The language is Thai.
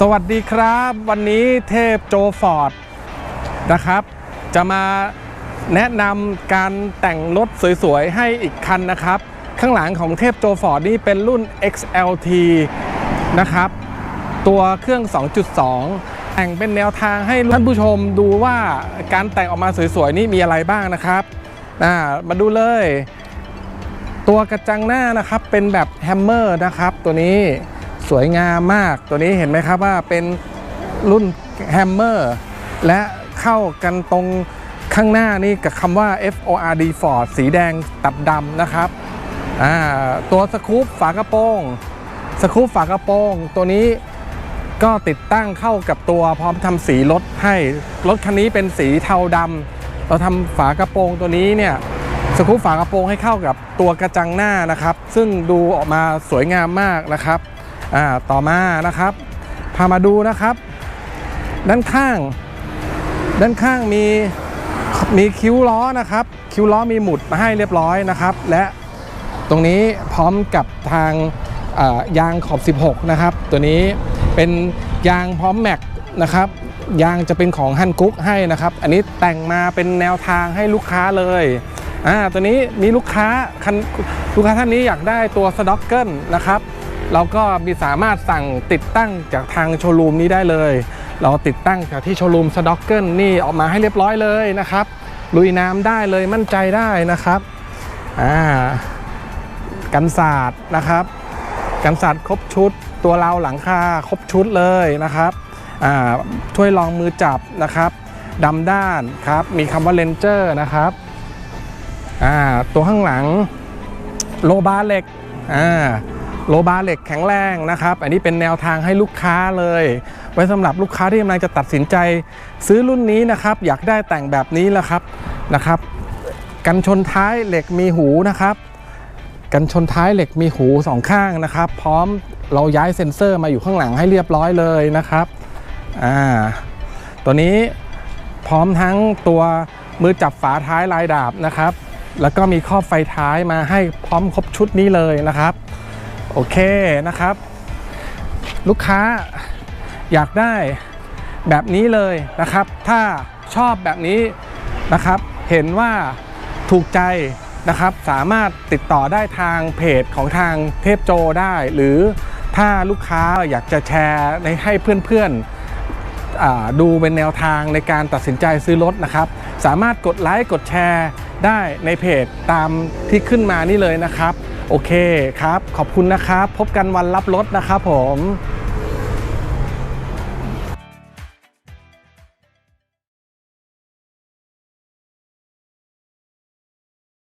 สวัสดีครับ วันนี้เทพโจฟอร์ดนะครับ จะมาแนะนำการแต่งรถสวยๆ ให้อีกคันนะครับ ข้างหลังของเทพโจฟอร์ดนี่เป็นรุ่น XLT นะครับ ตัวเครื่อง 2.2 แต่งเป็นแนวทางให้ท่านผู้ชมดูว่าการแต่งออกมาสวยๆ นี่มีอะไรบ้างนะครับามาดูเลย ตัวกระจังหน้านะครับเป็นแบบแฮมเมอร์นะครับตัวนี้ สวยงามมากตัวนี้เห็นไหมครับว่าเป็นรุ่นแฮมเมอร์และเข้ากันตรงข้างหน้านี่กับคำว่า FORD Ford สีแดงตัดดำนะครับตัวสกูปฝากระโปรงสกูปฝากระโปรงตัวนี้ก็ติดตั้งเข้ากับตัวพร้อมทำสีรถให้รถคันนี้เป็นสีเทาดำเราทำฝากระโปรงตัวนี้เนี่ยสกูปฝากระโปรงให้เข้ากับตัวกระจังหน้านะครับ ซึ่งดูออกมาสวยงามมากนะครับ อ่าต่อมานะครับพามาดูนะครับ ด้านข้าง ด้านข้างมีมีคิ้วล้อนะครับ คิ้วล้อมีหมุดมาให้เรียบร้อยนะครับ และตรงนี้พร้อมกับทางยางขอบ 16 นะครับ ตัวนี้เป็นยางพร้อมแม็กนะครับยางจะเป็นของฮันกุ๊กให้นะครับ อันนี้แต่งมาเป็นแนวทางให้ลูกค้าเลยอ่าตัวนี้มีลูกค้าคันลูกค้าท่านนี้อยากได้ตัวสด็อกเกิลนะครับ เราก็มีสามารถสั่งติดตั้งจากทางโชว์รูมนี้ได้เลย เราติดตั้งจากที่โชว์รูมสด็อกเกิลนี่ออกมาให้เรียบร้อยเลยนะครับ ลุยน้ำได้เลยมั่นใจได้นะครับอ่ากันศาสตร์นะครับกันศาสตร์ครบชุด ตัวเราหลังคาครบชุดเลยนะครับอ่าถ้วยรองมือจับนะครับดำด้านครับมีคำว่าเลนเจอร์นะครับอ่าตัวข้างหลังโลบาร์เหล็กอ่า โลบาร์เหล็กแข็งแรงนะครับ อันนี้เป็นแนวทางให้ลูกค้าเลย ไว้สำหรับลูกค้าที่กำลังจะตัดสินใจ ซื้อรุ่นนี้นะครับ อยากได้แต่งแบบนี้แล้วครับนะครับ กันชนท้ายเหล็กมีหูนะครับ กันชนท้ายเหล็กมีหูสองข้างนะครับ พร้อมเราย้ายเซ็นเซอร์มาอยู่ข้างหลังให้เรียบร้อยเลยนะครับอ่าตัวนี้พร้อมทั้งตัวมือจับฝาท้ายลายดาบนะครับ แล้วก็มีครอบไฟท้ายมาให้พร้อมครบชุดนี้เลยนะครับ โอเคนะครับ ลูกค้าอยากได้แบบนี้เลยนะครับ ถ้าชอบแบบนี้นะครับ เห็นว่าถูกใจนะครับ สามารถติดต่อได้ทางเพจของทางเทพโจได้ หรือถ้าลูกค้าอยากจะแชร์ในให้เพื่อนๆดูเป็นแนวทางในการตัดสินใจซื้อรถนะครับ สามารถกดไลค์กดแชร์ได้ในเพจตามที่ขึ้นมานี่เลยนะครับ โอเคครับ ขอบคุณนะครับ พบกันวันรับรถนะครับผม